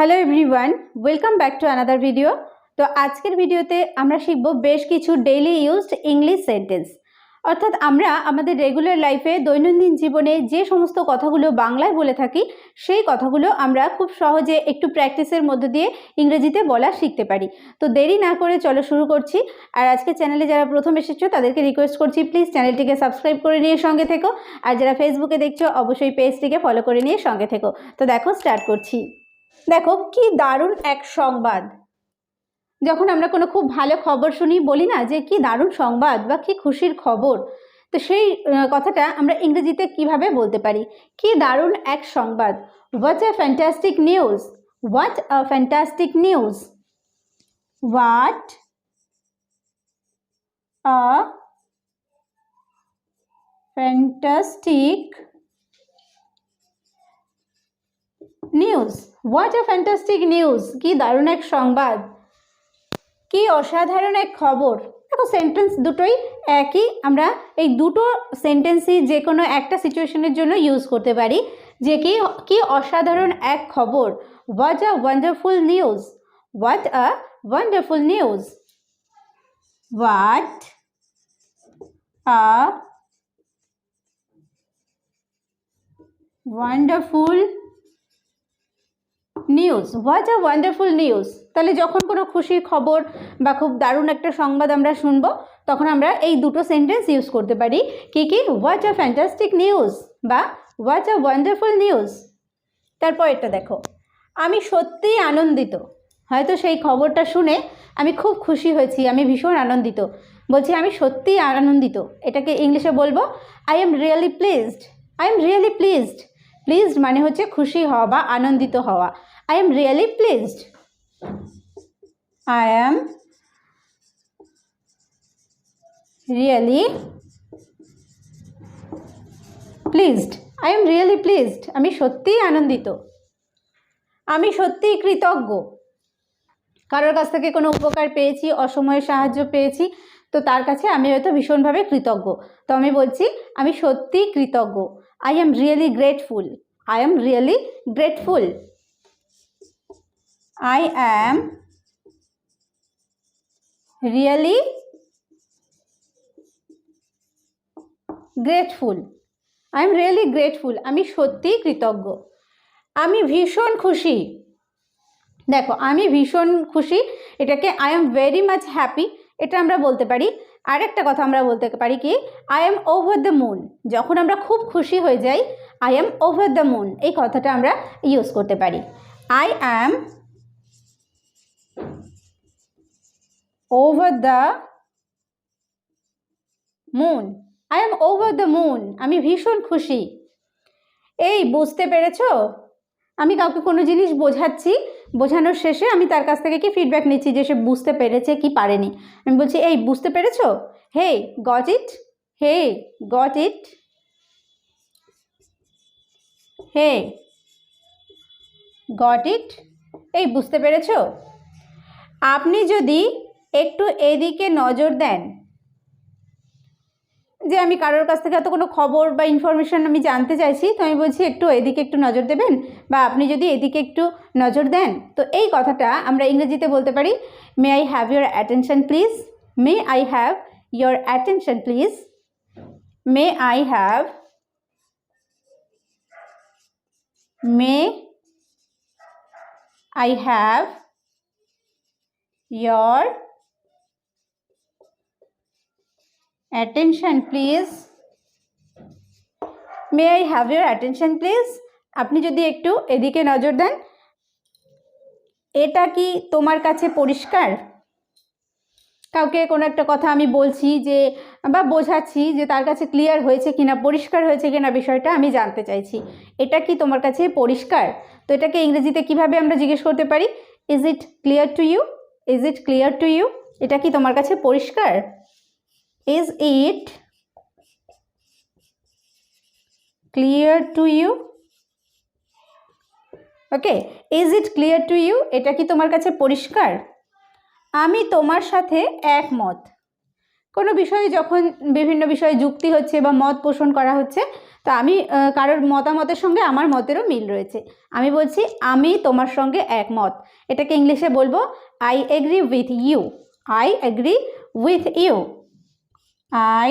Hello everyone, welcome back to another video. তো আজকের ভিডিওতে আমরা শিখব বেশ কিছু ডেইলি ইউজড ইংলিশ সেন্টেন্স অর্থাৎ আমরা আমাদের রেগুলার লাইফে দৈনন্দিন জীবনে যে সমস্ত কথাগুলো বাংলায় বলে থাকি, সেই কথাগুলো আমরা খুব সহজে একটু প্র্যাকটিসের মধ্য দিয়ে ইংরেজিতে বলা শিখতে পারি। তো দেরি না করে চলো শুরু করছি। আর আজকে চ্যানেলে যারা প্রথম এসেছ, তাদেরকে রিকোয়েস্ট করছি প্লিজ চ্যানেলটিকে সাবস্ক্রাইব করে নিয়ে সঙ্গে থেকো। আর যারা ফেসবুকে দেখছ, অবশ্যই পেজটিকে ফলো করে নিয়ে সঙ্গে থেকো। তো দেখো স্টার্ট করছি। দেখো, কি দারুণ এক সংবাদ। যখন আমরা কোনো খুব ভালো খবর শুনি, বলি না যে কি দারুণ সংবাদ বা কি খুশির খবর, তো সেই কথাটা আমরা ইংরেজিতে কীভাবে বলতে পারি? কি দারুণ এক সংবাদ। What a fantastic news what a fantastic news what a fantastic news what a fantastic news কি দারুণ এক সংবাদ। কি অসাধারণ এক খবর। দেখো সেন্টেন্স দুটোই একই। আমরা এই দুটো সেন্টেন্সই যে কোনো একটা সিচুয়েশনের জন্য ইউজ করতে পারি। যে কি কি অসাধারণ এক খবর। What a wonderful news what a wonderful news what a wonderful news what a wonderful news তাহলে যখন কোনো খুশির খবর বা খুব দারুণ একটা সংবাদ আমরা শুনব, তখন আমরা এই দুটো সেন্টেন্স ইউজ করতে পারি। কি কি? হোয়াট আ ফ্যান্টাস্টিক নিউজ বা হোয়াট আ ওয়ান্ডারফুল নিউজ তারপর এটা দেখো। আমি সত্যিই আনন্দিত। হয়তো সেই খবরটা শুনে আমি খুব খুশি হয়েছি, আমি ভীষণ আনন্দিত। বলছি, আমি সত্যিই আনন্দিত। এটাকে ইংলিশে বলব I am really pleased I am really pleased pleased মানে হচ্ছে খুশি হওয়া বা আনন্দিত হওয়া। I am really pleased I am really pleased I am really pleased আমি সত্যিই আনন্দিত। আমি সত্যিই কৃতজ্ঞ। কারোর কাছ থেকে কোনো উপকার পেয়েছি, অসময়ে সাহায্য পেয়েছি, তো তার কাছে আমি হয়তো ভীষণভাবে কৃতজ্ঞ। তো আমি বলছি, আমি সত্যিই কৃতজ্ঞ। I am really grateful I am really grateful I am really grateful. I am really grateful. আমি সত্যিই কৃতজ্ঞ। আমি ভীষণ খুশি। দেখো, আমি ভীষণ খুশি। এটাকে I am very much happy এটা আমরা বলতে পারি। আরেকটা কথা আমরা বলতে পারি কি I am over the moon যখন আমরা খুব খুশি হয়ে যাই I am over the moon এই কথাটা আমরা ইউজ করতে পারি। I am over the moon. I am over the moon আমি ভীষণ খুশি। এই, বুঝতে পেরেছ? আমি কাউকে কোনো জিনিস বোঝাচ্ছি, বোঝানোর শেষে আমি তার কাছ থেকে কি ফিডব্যাক নিচ্ছি যে সে বুঝতে পেরেছে কি পারেনি। আমি বলছি, এই, বুঝতে পেরেছ? He got it he got it he got it এই, বুঝতে পেরেছ? আপনি যদি একটু এদিকে নজর দেন। যে আমি কারোর কাছ থেকে হয়তো কোনো খবর বা ইনফরমেশান আমি জানতে চাইছি, তো আমি বলছি একটু এদিকে একটু নজর দেবেন বা আপনি যদি এদিকে একটু নজর দেন, তো এই কথাটা আমরা ইংরেজিতে বলতে পারি may I have your attention please may I have your attention please may I have may I have your attention, please. May I have your attention please আপনি যদি একটু এদিকে নজর দেন। এটা কি তোমার কাছে পরিষ্কার? কাউকে কোনো একটা কথা আমি বলছি যে, বা বোঝাচ্ছি যে তার কাছে ক্লিয়ার হয়েছে কিনা, পরিষ্কার হয়েছে কিনা বিষয়টা আমি জানতে চাইছি। এটা কি তোমার কাছে পরিষ্কার? তো এটাকে ইংরেজিতে কীভাবে আমরা জিজ্ঞেস করতে পারি? Is it clear to you is it clear to you এটা কি তোমার কাছে পরিষ্কার? Is it clear to you okay is it clear to you এটা কি তোমার কাছে পরিষ্কার? আমি তোমার সাথে একমত। কোনো বিষয়ে যখন বিভিন্ন বিষয়ে যুক্তি হচ্ছে বা মত পোষণ করা হচ্ছে, তো আমি কারোর মতামতের সঙ্গে আমার মতেরও মিল রয়েছে। আমি বলছি, আমি তোমার সঙ্গে একমত। এটাকে ইংলিশে বলব I agree with you I agree with you I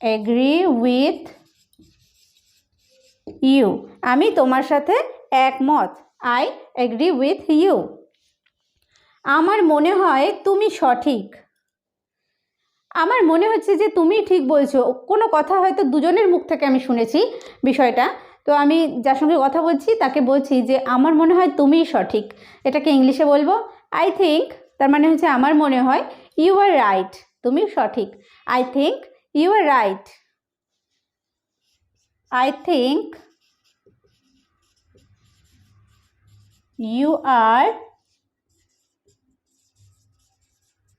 agree with you আমি তোমার সাথে একমত। আই এগ্রি উইথ ইউ আমার মনে হয় তুমি সঠিক। আমার মনে হচ্ছে যে তুমি ঠিক বলছো। কোনো কথা হয়তো দুজনের মুখ থেকে আমি শুনেছি বিষয়টা। তো আমি যার সঙ্গে কথা বলছি, তাকে বলছি যে আমার মনে হয় তুমিই সঠিক। এটাকে ইংলিশে বলব আই থিঙ্ক তার মানে হচ্ছে আমার মনে হয় ইউ আর রাইট তুমি সঠিক। I think you are right I think you are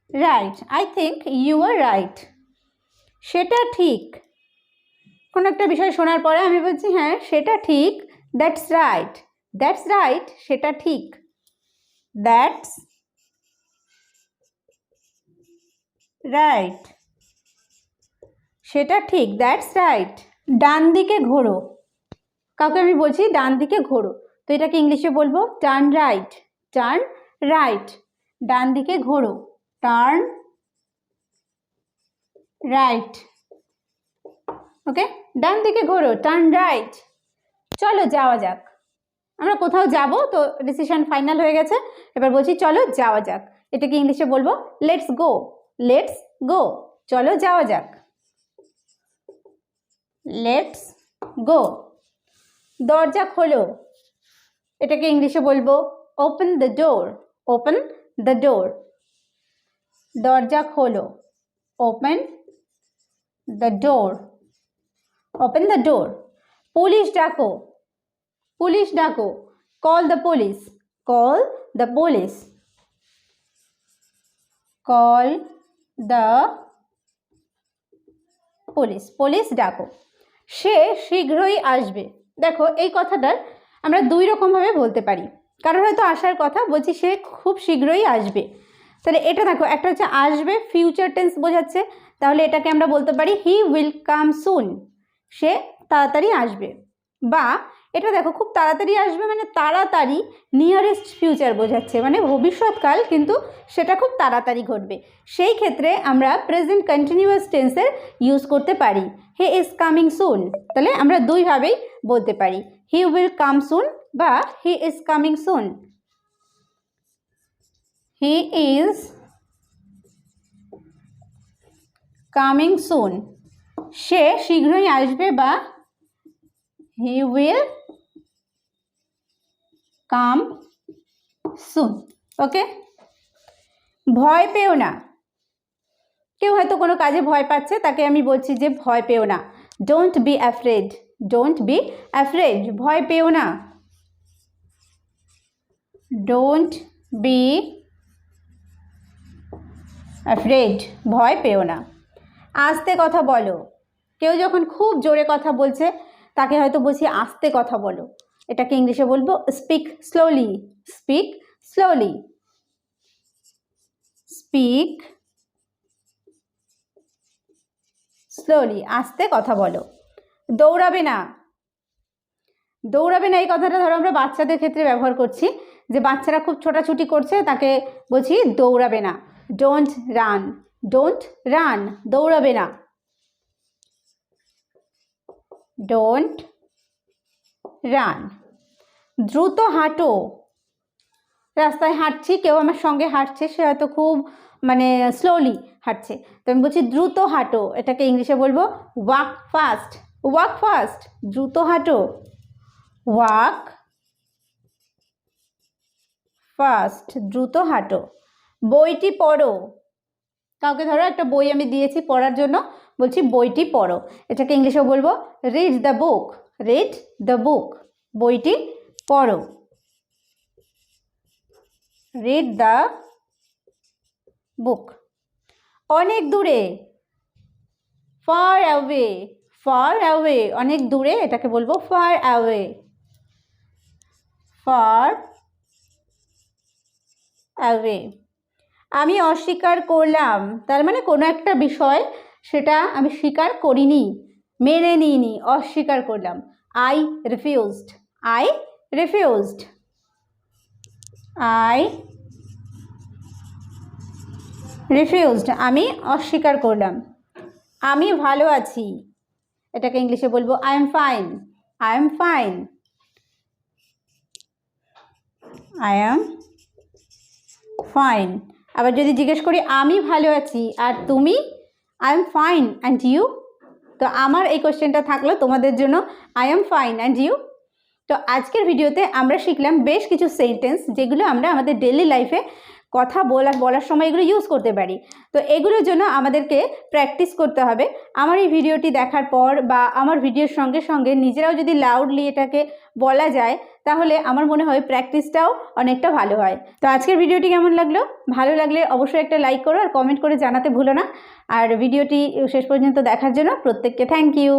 right I think you are right সেটা ঠিক। কোনো একটা বিষয় শোনার পরে আমি বলছি হ্যাঁ সেটা ঠিক। দ্যাটস রাইট দ্যাটস রাইট সেটা ঠিক। দ্যাটস রাইট সেটা ঠিক দ্যাটস রাইট ডান দিকে ঘোরো। কাউকে আমি বলছি ডান দিকে ঘোরো। তো এটাকে ইংলিশে বলব টার্ন রাইট টার্ন রাইট ডান দিকে ঘোরো টার্ন রাইট ওকে ডান দিকে ঘোরো টার্ন রাইট চলো যাওয়া যাক। আমরা কোথাও যাব তো ডিসিশন ফাইনাল হয়ে গেছে। এবার বলছি চলো যাওয়া যাক। এটাকে ইংলিশে বলব লেটস গো লেটস গো চলো যাওয়া যাক। লেটস গো দরজা খোলো। এটাকে ইংলিশে বলব open the door open the door দরজা খোলো। Open the door open the door police ডাকো। পুলিশ ডাকো। Call the police call the police call the police police ডাকো। সে শীঘ্রই আসবে। দেখো, এই কথাটার আমরা দুই রকমভাবে বলতে পারি। কারণ হয়তো আসার কথা, বলছি সে খুব শীঘ্রই আসবে। তাহলে এটা দেখো, একটা হচ্ছে আসবে ফিউচার টেন্স বোঝাচ্ছে। তাহলে এটাকে আমরা বলতে পারি হি উইল কাম সুন সে তাড়াতাড়ি আসবে। বা এটা দেখো, খুব তাড়াতাড়ি আসবে মানে তাড়াতাড়ি নিয়ারেস্ট ফিউচার বোঝাচ্ছে। মানে ভবিষ্যৎকাল কিন্তু সেটা খুব তাড়াতাড়ি ঘটবে। সেই ক্ষেত্রে আমরা প্রেজেন্ট কন্টিনিউয়াস টেন্সের ইউজ করতে পারি। হে ইজ কামিং সুন তাহলে আমরা দুইভাবেই বলতে পারি। হি উইল কাম সুন বা he is coming soon he is coming soon সে শীঘ্রই আসবে বা হি উইল কাম সুন, ওকে? ভয় পেও না। কেউ হয়তো কোনো কাজে ভয় পাচ্ছে, তাকে আমি বলছি যে ভয় পেও না। Don't be afraid don't be afraid ভয় পেও না। ডোন্ট বি অ্যাফ্রেড ভয় পেও না। আস্তে কথা বলো। কেউ যখন খুব জোরে কথা বলছে, তাকে হয়তো বলছি আস্তে কথা বলো। এটাকে ইংলিশে বলব speak slowly speak slowly speak slowly আস্তে কথা বলো। দৌড়াবে না। দৌড়াবে না, এই কথাটা ধরো আমরা বাচ্চাদের ক্ষেত্রে ব্যবহার করছি, যে বাচ্চারা খুব ছোটাছুটি করছে, তাকে বলছি দৌড়াবে না। ডোন্ট রান ডোন্ট রান দৌড়াবে না। Don't run. দ্রুত হাঁটো। রাস্তায় হাঁটছি, কেউ আমার সঙ্গে হাঁটছে, সে হয়তো খুব মানে স্লোলি হাঁটছে। তো আমি বলছি, দ্রুত হাঁটো। এটাকে ইংলিশে বলব ওয়াক ফাস্ট ওয়াক ফাস্ট দ্রুত হাঁটো। ওয়াক ফাস্ট দ্রুত হাঁটো। বইটি পড়ো। কাউকে ধরো, একটা বই আমি দিয়েছি পড়ার জন্য। বলছি বইটি পড়ো। এটাকে ইংলিশে বলব read the book read the book বইটি পড়ো। রিড দ্য বুক অনেক দূরে। ফার অ্যাওয়ে ফার অ্যাওয়ে অনেক দূরে, এটাকে বলব ফার অ্যাওয়ে ফার অ্যাওয়ে আমি অস্বীকার করলাম। তার মানে কোনো একটা বিষয় সেটা আমি স্বীকার করিনি। মেনে নিইনি, অস্বীকার করলাম। I refused I refused I refused আমি অস্বীকার করলাম। আমি ভালো আছি। এটাকে ইংলিশে বলব I am fine I am fine I am fine আবার যদি জিজ্ঞেস করি, আমি ভালো আছি, আর তুমি? I am fine and you তো আমার এই কোয়েশ্চেনটা থাকল তোমাদের জন্য। I am fine and you তো আজকের ভিডিওতে আমরা শিখলাম বেশ কিছু সেন্টেন্স যেগুলো আমরা আমাদের ডেলি লাইফে কথা বলার বলার সময় এগুলো ইউজ করতে পারি। তো এগুলোর জন্য আমাদেরকে প্র্যাকটিস করতে হবে। আমার এই ভিডিওটি দেখার পর বা আমার ভিডিওর সঙ্গে সঙ্গে নিজেরাও যদি লাউডলি এটাকে বলা যায়, তাহলে আমার মনে হয় প্র্যাকটিসটাও অনেকটা ভালো হয়। তো আজকের ভিডিওটি কেমন লাগল? ভালো লাগলে অবশ্যই একটা লাইক করো আর কমেন্ট করে জানাতে ভুলো না। আর ভিডিওটি শেষ পর্যন্ত দেখার জন্য প্রত্যেককে থ্যাংক ইউ